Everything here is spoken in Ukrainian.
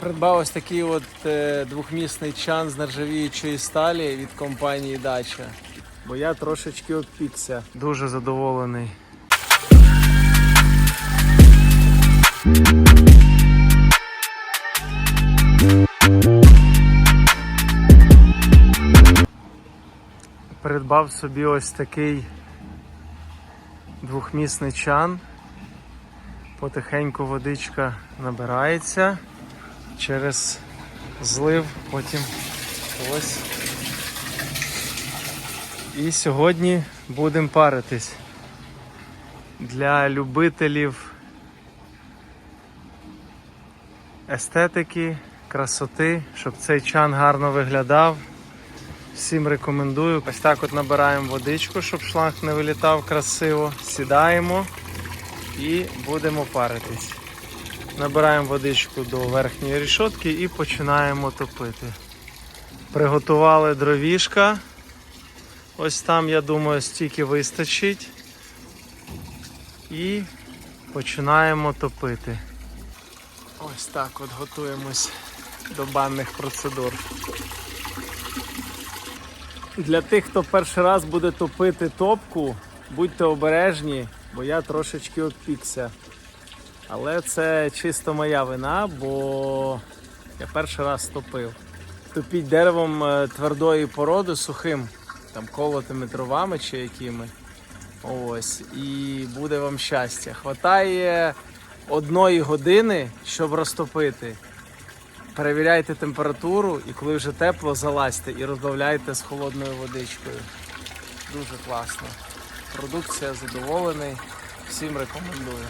Придбав ось такий от е, двохмісний чан з нержавіючої сталі від компанії Дача. Бо я трошечки обпікся. Дуже задоволений. Придбав собі ось такий двохмісний чан. Потихеньку водичка набирається через злив, потім ось. І сьогодні будемо паритись. Для любителів естетики, красоти, щоб цей чан гарно виглядав. Всім рекомендую. Ось так от набираємо водичку, щоб шланг не вилітав красиво. Сідаємо і будемо паритись. Набираємо водичку до верхньої рішотки і починаємо топити. Приготували дровішка. Ось там, я думаю, стільки вистачить. І починаємо топити. Ось так от готуємось до банних процедур. Для тих, хто перший раз буде топити топку, будьте обережні, бо я трошечки обпікся. Але це чисто моя вина, бо я перший раз топив. Топіть деревом е, твердої породи сухим, там колотими дровами чи якими. Ось, і буде вам щастя. Хватає одної години, щоб розтопити. Перевіряйте температуру і коли вже тепло, залазьте і розбавляйте з холодною водичкою. Дуже класно. Продукція задоволений. Всім рекомендую.